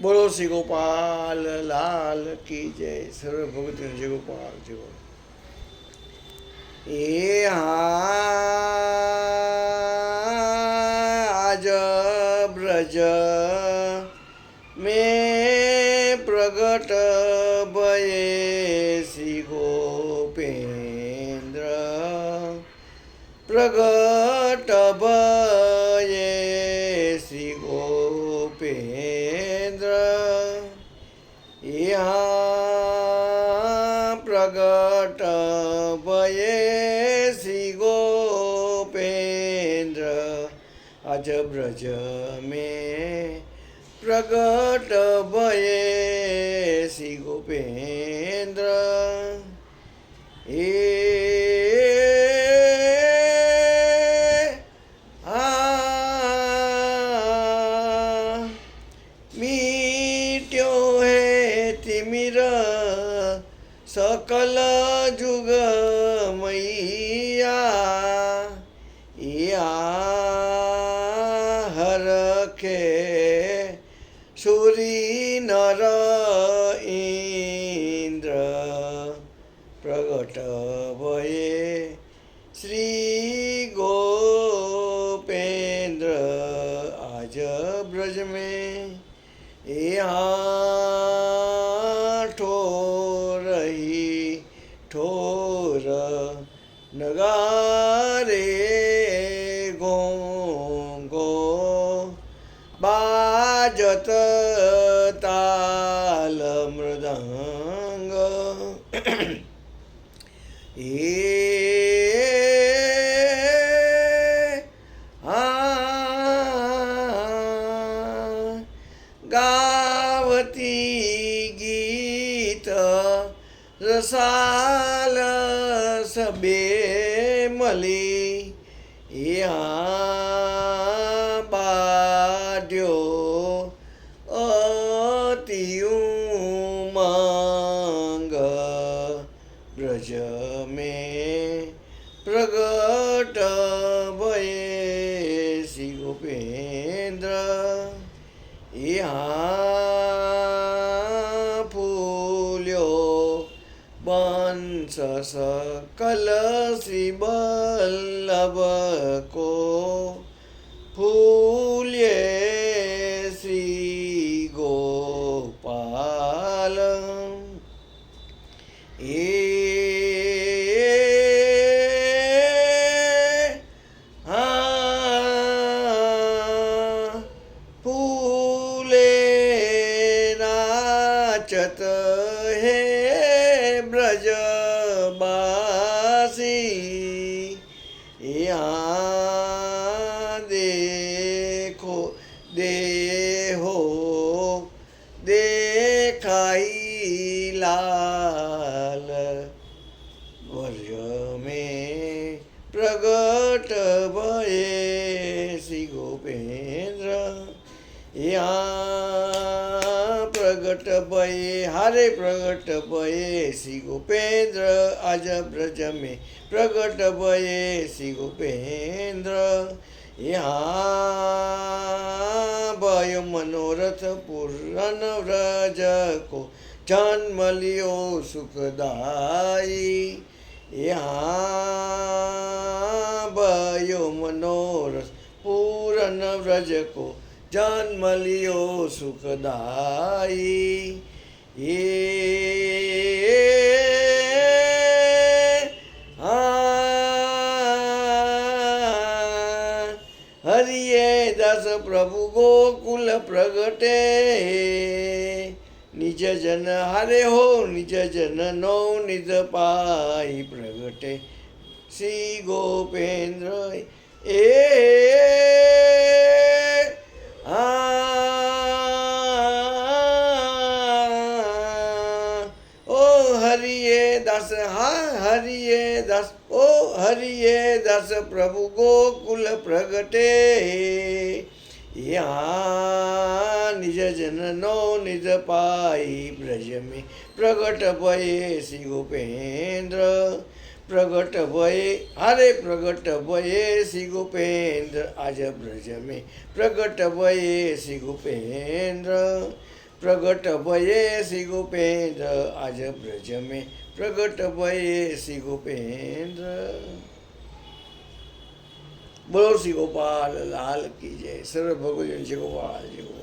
बोलो, श्री गोपाल लाल की जय। सर्व भगत जय गोपाल जय गोपाल। ये आज ब्रज में प्रगट भये श्री गोपेन्द्र प्रगट भ राज ब्रज में प्रकट भये श्री गोपेन्द्र ए सकल जुग मैया। पटवे श्री गोपेन्द्र आज ब्रज में यहाँ ठोरही ठोर नगारे गोंगो बाजत ताल मृदंग। ए गावती गीत रसाल सबे मली या ब्रज में प्रगट भये श्री गोपेन्द्र यहाँ फूल्यो वंश सकल श्री बल्लभ को फूल्ये श्री गोपाल। ये बचत हे ब्रजवासी यहाँ देखो, देहो, देखाई लाल। वर्ज में प्रगट भये श्री गोपेन्द्र यहाँ प्रगट भये, हरे प्रगट भये, श्री गोपेन्द्र आज ब्रज में प्रगट भये, श्री गोपेन्द्र यहाँ भयो मनोरथ पूर्ण व्रज को जन्म लियो सुखदाई यहाँ भयो मनोरथ पूर्ण व्रज को जन्म लियो सुखदाई ये हरिये दस प्रभु गोकुल प्रगटे। निज जन हरे हो, निज जन नो निज पाई प्रगटे। श्री गोपेंद्र दस हाँ हरिये दस, ओ, हरिये दस, प्रभु गोकुल प्रगटे। यहाँ निज जन नो निज पाई ब्रज में प्रगट भये श्री गोपेन्द्र प्रगट भये हरे प्रगट भये श्री गोपेन्द्र आज ब्रज में प्रगट भये श्री गोपेन्द्र प्रगट भये श्री गोपेंद्र आज ब्रज में प्रगट भये गोपेन्द्र बोलो श्री गोपाल लाल की जय। सर्व भगवान श्री गोपाल जी गोपाल।